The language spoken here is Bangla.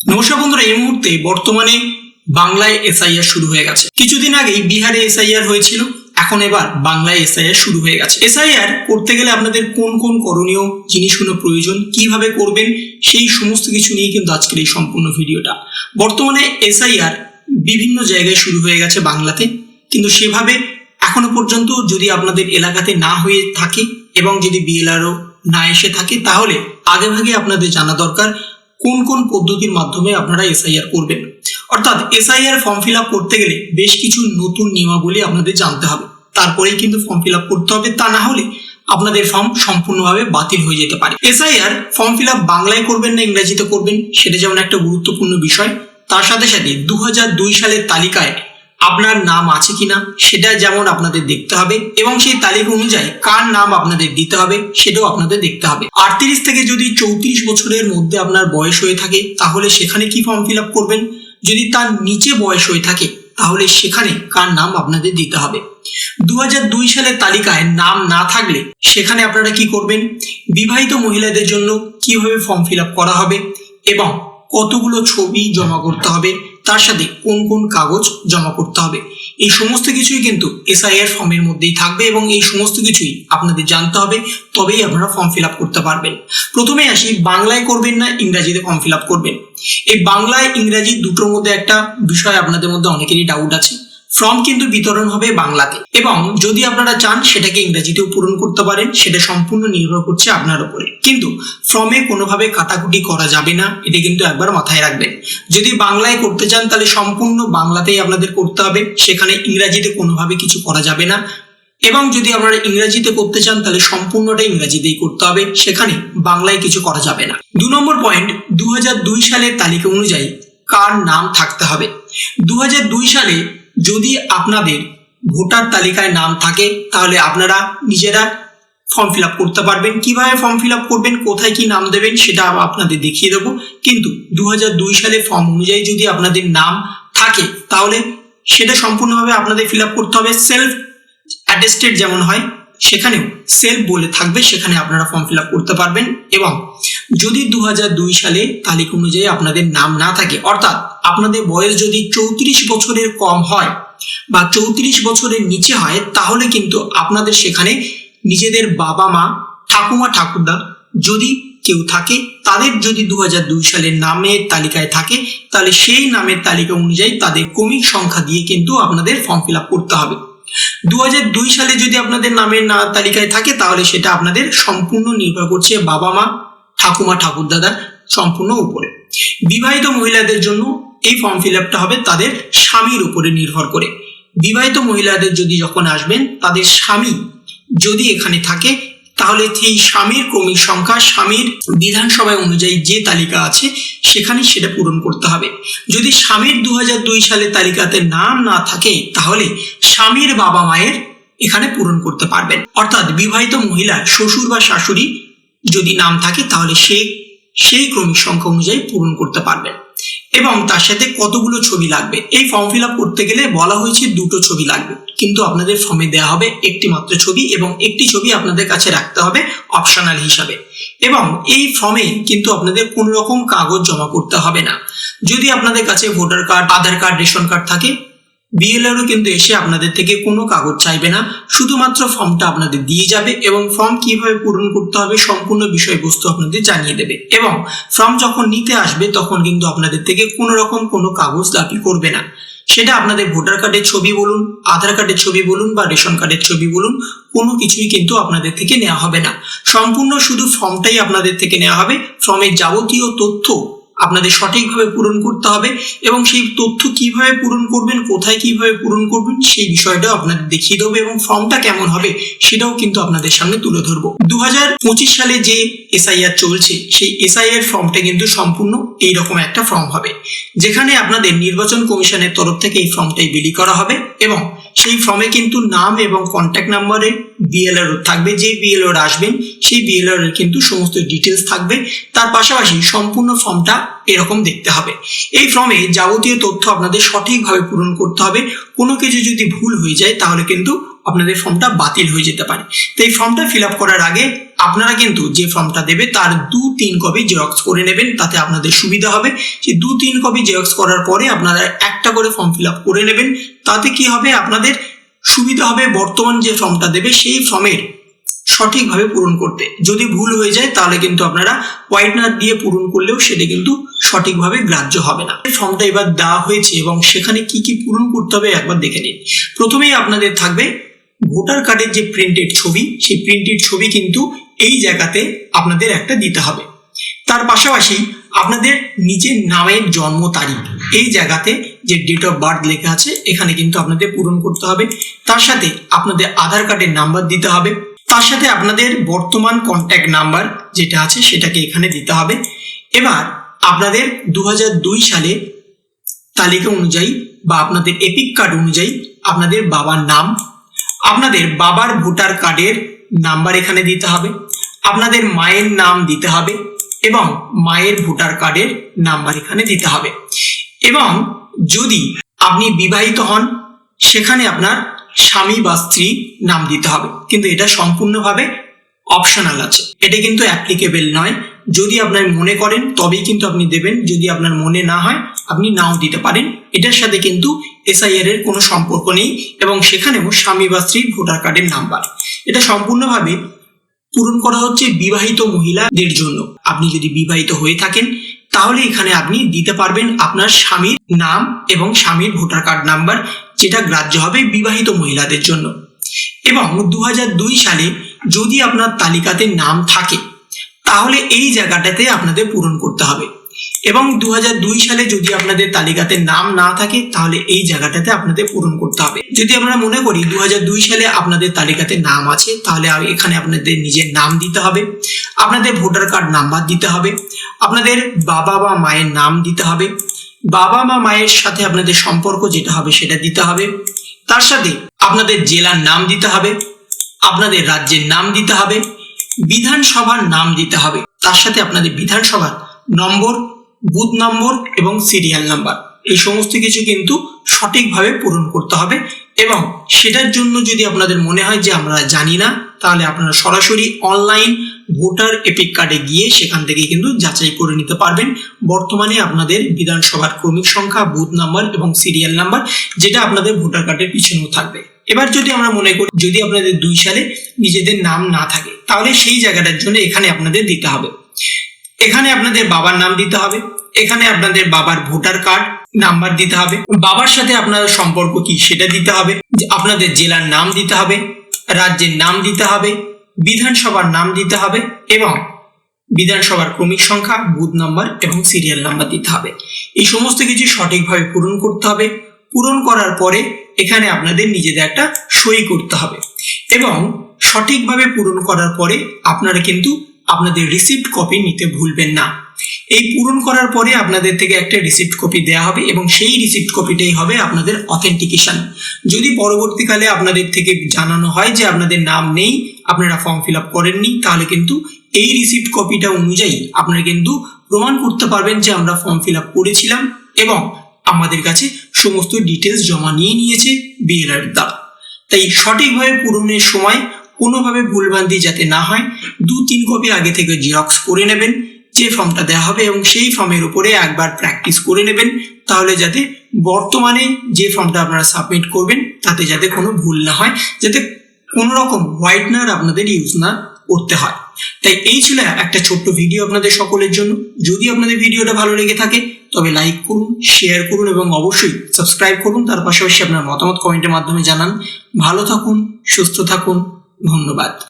নমস্কার বন্ধুরা, এই মুহূর্তে বর্তমানে বাংলায় এসআইআর শুরু হয়ে গেছে। কিছুদিন আগেই বিহারে এসআইআর হয়েছিল, এখন এবার বাংলায় এসআইআর শুরু হয়ে গেছে। এসআইআর করতে গেলে আপনাদের কোন কোন করণীয় জিনিসগুলো প্রয়োজন, কীভাবে করবেন, সেই সমস্ত কিছু নিয়ে কিন্তু আজকের এই সম্পূর্ণ ভিডিওটা। বর্তমানে এসআইআর বিভিন্ন জায়গায় শুরু হয়ে গেছে বাংলাতে, কিন্তু সেভাবে এখনও পর্যন্ত যদি আপনাদের এলাকাতে না হয়ে থাকে এবং যদি বিএলআরও না এসে থাকে, তাহলে আগেভাগে আপনাদের জানা দরকার কোন কোন পদ্ধতির মাধ্যমে আপনারা এসআইআর করবেন? অর্থাৎ এসআইআর ফর্ম ফিল আপ করতে গেলে বেশ কিছু নতুন নিয়মাবলী আপনাদের জানতে হবে। তারপরেই কিন্তু ফর্ম ফিল আপ করতে হবে। তা না হলে আপনাদের ফর্ম সম্পূর্ণভাবে বাতিল হয়ে যেতে পারে। এসআইআর ফর্ম ফিল আপ বাংলায় করবেন না ইংরাজিতে করবেন? সেটা যেমন একটা গুরুত্বপূর্ণ বিষয়, তার সাথে সাথে দু হাজার দুই সালের তালিকায় আপনার নাম আছে কিনা, সেটা যেমন আপনাদের দেখতে হবে এবং সেই তালিকা অনুযায়ী কার নাম আপনাদের দিতে হবে, সেটাও আপনাদের দেখতে হবে। আটত্রিশ থেকে যদি চৌত্রিশ বছরের মধ্যে আপনার বয়স হয়ে থাকে, তাহলে সেখানে কি ফর্ম ফিল আপ করবেন? যদি তার নিচে বয়স হয়ে থাকে, তাহলে সেখানে কার নাম আপনাদের দিতে হবে। দু দুই সালের তালিকায় নাম না থাকলে, সেখানে আপনারা কি করবেন? বিবাহিত মহিলাদের জন্য কীভাবে ফর্ম ফিল আপ করা হবে এবং কতগুলো ছবি জমা করতে হবে? তার সাথে কোন কোন কাগজ জমা করতে হবে? এই সমস্ত কিছুই কিন্তু এসআইআর ফর্মের মধ্যেই থাকবে এবং এই সমস্ত কিছুই আপনাদের জানতে হবে, তবেই আপনারা ফর্ম ফিল আপ করতে পারবেন। প্রথমে আসি, বাংলায় করবেন না ইংরাজিতে ফর্ম ফিল আপ করবেন? এই বাংলায় ইংরাজি দুটোর মধ্যে একটা বিষয় আপনাদের মধ্যে অনেকেরই ডাউট আছে। ফর্ম কিন্তু বিতরণ হবে বাংলাতে। এবং যদি আপনারা চান, সেটাকে ইংরেজিতেও পূরণ করতে পারেন, সেটা সম্পূর্ণ নির্ভর করছে আপনার উপরে। কিন্তু ফর্মে কোনোভাবে কাটাকুটি করা যাবে না, এটা কিন্তু একবার মাথায় রাখবেন। যদি বাংলায় করতে চান, তাহলে সম্পূর্ণ বাংলাতেই আপনাদের করতে হবে। সেখানে ইংরাজিতে কোনোভাবে কিছু করা যাবে না। এবং যদি আপনারা ইংরেজিতে করতে চান, তাহলে সম্পূর্ণটা ইংরেজিতেই করতে হবে। সেখানে বাংলায় কিছু করা যাবে না। দু নম্বর পয়েন্ট দু হাজার দুই সালের তালিকা অনুযায়ী কার নাম থাকতে হবে। দু হাজার দুই সালে যদি আপনাদের ভোটার তালিকায় নাম থাকে, তাহলে আপনারা নিজেরা ফর্ম ফিল করতে পারবেন। কীভাবে ফর্ম ফিল করবেন, কোথায় কি নাম দেবেন, সেটা আপনাদের দেখিয়ে দেবো। কিন্তু দু হাজার দুই সালে ফর্ম অনুযায়ী যদি আপনাদের নাম থাকে, তাহলে সেটা সম্পূর্ণভাবে আপনাদের ফিল করতে হবে। সেলফ অ্যাটেস্টেড যেমন হয় সেখানেও সেলফ বলে থাকবে, সেখানে আপনারা ফর্ম ফিল করতে পারবেন এবং যদি দু হাজার দুই সালে তালিকা অনুযায়ী আপনাদের নাম না থাকে, অর্থাৎ আপনাদের বয়স যদি চৌত্রিশ বছরের কম হয় বা চৌত্রিশ বছরের নিচে হয়, তাহলে কিন্তু আপনাদের সেখানে নিজেদের বাবা মা, ঠাকুমা, ঠাকুরদা যদি কেউ থাকে, তাদের যদি দু হাজার দুই সালের নামের তালিকায় থাকে, তাহলে সেই নামের তালিকা অনুযায়ী তাদের ক্রমিক সংখ্যা দিয়ে কিন্তু আপনাদের ফর্ম ফিল করতে হবে। দু সালে যদি আপনাদের নামের না তালিকায় থাকে, তাহলে সেটা আপনাদের সম্পূর্ণ নির্ভর করছে বাবা মা, ঠাকুমা, ঠাকুরদাদার সম্পূর্ণ উপরে। বিবাহিত মহিলাদের জন্য এই ফর্ম ফিল আপটা হবে তাদের স্বামীর উপরে নির্ভর করে। বিবাহিত মহিলাদের যদি যখন আসবেন, তাদের স্বামী যদি এখানে থাকে তাহলে সেই স্বামীর ক্রমিক সংখ্যা, স্বামীর বিধানসভায় অনুযায়ী যে তালিকা আছে সেখানে সেটা পূরণ করতে হবে। যদি স্বামীর দু দুই সালের তালিকাতে নাম না থাকে, তাহলে স্বামীর বাবা মায়ের এখানে পূরণ করতে পারবেন। অর্থাৎ বিবাহিত মহিলা, শ্বশুর বা শাশুড়ি যদি নাম থাকে, তাহলে সে, সেই ক্রমিক সংখ্যা অনুযায়ী পূরণ করতে পারবেন। এবং তার সাথে কতগুলো ছবি লাগবে? এই ফর্ম ফিল আপ করতে গেলে বলা হয়েছে দুটো ছবি লাগবে। কিন্তু আপনাদের ফর্মে দেওয়া হবে একটি মাত্র ছবি এবং একটি ছবি আপনাদের কাছে রাখতে হবে অপশনাল হিসাবে। এবং এই ফর্মে কিন্তু আপনাদের কোনো রকম কাগজ জমা করতে হবে না। যদি আপনাদের কাছে voter card Aadhaar card ration card থাকে বিএলআরও কিন্তু এসে আপনাদের থেকে কোনো কাগজ চাইবে না। শুধুমাত্র ফর্মটা আপনাদের দিয়ে যাবে এবং ফর্ম কীভাবে পূরণ করতে হবে সম্পূর্ণ বিষয়বস্তু আপনাদের জানিয়ে দেবে। এবং ফর্ম যখন নিতে আসবে, তখন কিন্তু আপনাদের থেকে কোনো রকম কোনো কাগজ দাবি করবে না। সেটা আপনাদের ভোটার কার্ডের ছবি বলুন, আধার কার্ডের ছবি বলুন বা রেশন কার্ডের ছবি বলুন, কোনো কিছুই কিন্তু আপনাদের থেকে নেওয়া হবে না। সম্পূর্ণ শুধু ফর্মটাই আপনাদের থেকে নেওয়া হবে। ফর্মের যাবতীয় তথ্য আপনাদের সঠিকভাবে পূরণ করতে হবে এবং সেই তথ্য কীভাবে পূরণ করবেন, কোথায় কীভাবে পূরণ করবেন, সেই বিষয়টাও আপনাদের দেখিয়ে দেবো এবং ফর্মটা কেমন হবে সেটাও কিন্তু আপনাদের সামনে তুলে ধরবো। দু হাজার পঁচিশ সালে যে এসআইআর চলছে, সেই এসআইআর ফর্মটা কিন্তু সম্পূর্ণ এইরকম একটা ফর্ম হবে, যেখানে আপনাদের নির্বাচন কমিশনের তরফ থেকে এই ফর্মটাই বিলি করা হবে এবং সেই ফর্মে কিন্তু নাম এবং কন্ট্যাক্ট নাম্বারে বিএলআর থাকবে, যে বিএলআর আসবেন সেই বিএলআর এর কিন্তু সমস্ত ডিটেলস থাকবে। তার পাশাপাশি সম্পূর্ণ ফর্মটা এরকম দেখতে হবে। এই ফর্মে যাবতীয় তথ্য আপনাদের সঠিকভাবে পূরণ করতে হবে। কোনো কিছু যদি ভুল হয়ে যায়, তাহলে কিন্তু আপনাদের ফর্মটা বাতিল হয়ে যেতে পারে। তো এই ফর্মটা ফিল আপ করার আগে আপনারা কিন্তু যে ফর্মটা দেবে, তার দু তিন কপি জেরক্স করে নেবেন, তাতে আপনাদের সুবিধা হবে। সেই দু তিন কপি জেরক্স করার পরে আপনারা একটা করে ফর্ম ফিল আপ করে নেবেন। তাতে কি হবে? আপনাদের সুবিধা হবে বর্তমান যে ফর্মটা দেবে সেই ফর্মের সঠিকভাবে পূরণ করতে। যদি ভুল হয়ে যায়, তাহলে কিন্তু আপনারা হোয়াইটনার দিয়ে পূরণ করলেও সেটা কিন্তু সঠিকভাবে গ্রাহ্য হবে না। ফর্মটা এবার দেওয়া হয়েছে এবং সেখানে কি কি পূরণ করতে হবে একবার দেখে নিন। প্রথমেই আপনাদের থাকবে ভোটার কার্ডের যে প্রিন্টেড ছবি, সেই প্রিন্টেড ছবি কিন্তু এই জায়গাতে আপনাদের একটা দিতে হবে। তার পাশাপাশি আপনাদের নিজের নামের জন্ম তারিখ এই জায়গাতে যে ডেট অফ বার্থ লেখা আছে, এখানে কিন্তু আপনাদের পূরণ করতে হবে। তার সাথে আপনাদের আধার কার্ডের নাম্বার দিতে হবে। তার সাথে আপনাদের বর্তমান কন্ট্যাক্ট নাম্বার যেটা আছে, সেটাকে এখানে দিতে হবে। এবার আপনাদের দু হাজার দুই সালে তালিকা অনুযায়ী বা আপনাদের এপিক কার্ড অনুযায়ী আপনাদের বাবার নাম, আপনাদের বাবার ভোটার কার্ডের নাম্বার এখানে দিতে হবে, আপনাদের মায়ের নাম দিতে হবে এবং মায়ের ভোটার কার্ডের নাম্বার এখানে দিতে হবে। এবং যদি আপনি বিবাহিত হন, সেখানে আপনার স্বামী বা স্ত্রী নাম দিতে হবে। কিন্তু এটা সম্পূর্ণভাবে অপশনাল আছে। এটা কিন্তু অ্যাপ্লিকেবল নয়। যদি আপনার মনে করেন, তবেই কিন্তু আপনি দেবেন। যদি আপনার মনে না হয়, আপনি নাও দিতে পারেন। এটার সাথে কিন্তু এসআইআর এর কোনো সম্পর্ক নেই এবং সেখানেও স্বামী বা স্ত্রীর ভোটার কার্ডের নাম্বার। এটা সম্পূর্ণভাবে পূরণ করা হচ্ছে বিবাহিত মহিলাদের জন্য। আপনি যদি বিবাহিত হয়ে থাকেন তাহলে এখানে আপনি দিতে পারবেন আপনার স্বামীর নাম এবং স্বামীর ভোটার কার্ড নাম্বার, যেটা গ্রাহ্য হবে বিবাহিত মহিলাদের জন্য। এবং দু হাজার দুই সালে যদি আপনার তালিকাতে নাম থাকে, তাহলে এই জায়গাটাতে আপনাদের পূরণ করতে হবে। এবং দু হাজার দুই সালে যদি আপনাদের তালিকাতে নাম না থাকে, তাহলে এই জায়গাটাতে আপনাদের পূরণ করতে হবে। যদি আমরা মনে করি দু হাজার দুই সালে আপনাদের তালিকাতে নাম আছে, তাহলে এখানে আপনাদের নিজের নাম দিতে হবে, আপনাদের ভোটার কার্ড নাম্বার দিতে হবে আপনাদের বাবা বা মায়ের নাম দিতে হবে। বাবা মা মায়ের সাথে আপনাদের সম্পর্ক যেটা হবে সেটা দিতে হবে। তার সাথে আপনাদের জেলার নাম দিতে হবে। আপনাদের রাজ্যের নাম দিতে হবে। বিধানসভার নাম দিতে হবে। তার সাথে আপনাদের বিধানসভার নম্বর, বুথ নম্বর এবং সিরিয়াল নাম্বার। এই সমস্ত কিছু কিন্তু সঠিকভাবে পূরণ করতে হবে এবং সেটার জন্য যদি আপনাদের মনে হয় যে আমরা জানি না তাহলে আপনারা সরাসরি অনলাইন ভোটার এপিক কার্ডে গিয়ে সেখান থেকে কিন্তু যাচাই করে নিতে পারবেন। বর্তমানে আপনাদের বিধানসভার ক্রমিক সংখ্যা, বুথ নাম্বার এবং সিরিয়াল নাম্বার যেটা আপনাদের ভোটার কার্ডের পিছনেও থাকবে। এবার যদি আমরা মনে করি, যদি আপনাদের দুই সালে নিজেদের নাম না থাকে, তাহলে সেই জায়গাটার জন্য এখানে আপনাদের দিতে হবে। এখানে আপনাদের বাবার নাম দিতে হবে, এখানে আপনাদের বাবার ভোটার কার্ড নাম্বার দিতে হবে, বাবার সাথে আপনার সম্পর্ক কি সেটা দিতে হবে, আপনাদের জেলার নাম দিতে হবে রাজ্যের নাম দিতে হবে, বিধানসভার নাম দিতে হবে এবং বিধানসভার ক্রমিক সংখ্যা, বুথ নাম্বার এবং সিরিয়াল নাম্বার দিতে হবে। এই সমস্ত কিছু সঠিকভাবে পূরণ করতে হবে। পূরণ করার পরে এখানে আপনাদের নিজেদের একটা সই করতে হবে এবং সঠিকভাবে পূরণ করার পরে আপনারা কিন্তু আপনাদের রিসিপ্ট কপি নিতে ভুলবেন না। এই পূরণ করার পরে আপনাদের থেকে একটা রিসিপ্ট কপি দেওয়া হবে এবং সেই রিসিপ্ট কপিটাই হবে আপনাদের অথেন্টিকেশন যদি পরবর্তীকালে আপনাদের থেকে জানানো হয় যে আপনাদের নাম নেই, আপনারা ফর্ম ফিল আপ করেননি, তাহলে কিন্তু এই রিসিপ্ট কপিটা অনুযায়ী আপনারা কিন্তু প্রমাণ করতে পারবেন যে আমরা ফর্ম ফিল আপ করেছিলাম এবং আমাদের কাছে সমস্ত ডিটেলস জমা নিয়ে নিয়েছে বিএলআর দ্বারা। তাই সঠিকভাবে পূরণের সময় কোনোভাবে ভুলভ্রান্তি যাতে না হয় দু তিন কপি আগে থেকে জেরক্স করে নেবেন। যে ফর্মটা দেওয়া হবে এবং সেই ফর্মের উপরে একবার প্র্যাকটিস করে নেবেন, তাহলে যাতে বর্তমানে যে ফর্মটা আপনারা সাবমিট করবেন, তাতে যাতে কোনো ভুল না হয়, যাতে কোনো রকম হোয়াইটনার আপনাদের ইউজ না করতে হয়। তাই এই ছিল একটা ছোট্ট ভিডিও আপনাদের সকলের জন্য। যদি আপনাদের ভিডিওটা ভালো লেগে থাকে, তবে লাইক করুন শেয়ার করুন এবং অবশ্যই সাবস্ক্রাইব করুন। তার পাশাপাশি আপনার মতামত কমেন্টের মাধ্যমে জানান। ভালো থাকুন, সুস্থ থাকুন, ধন্যবাদ।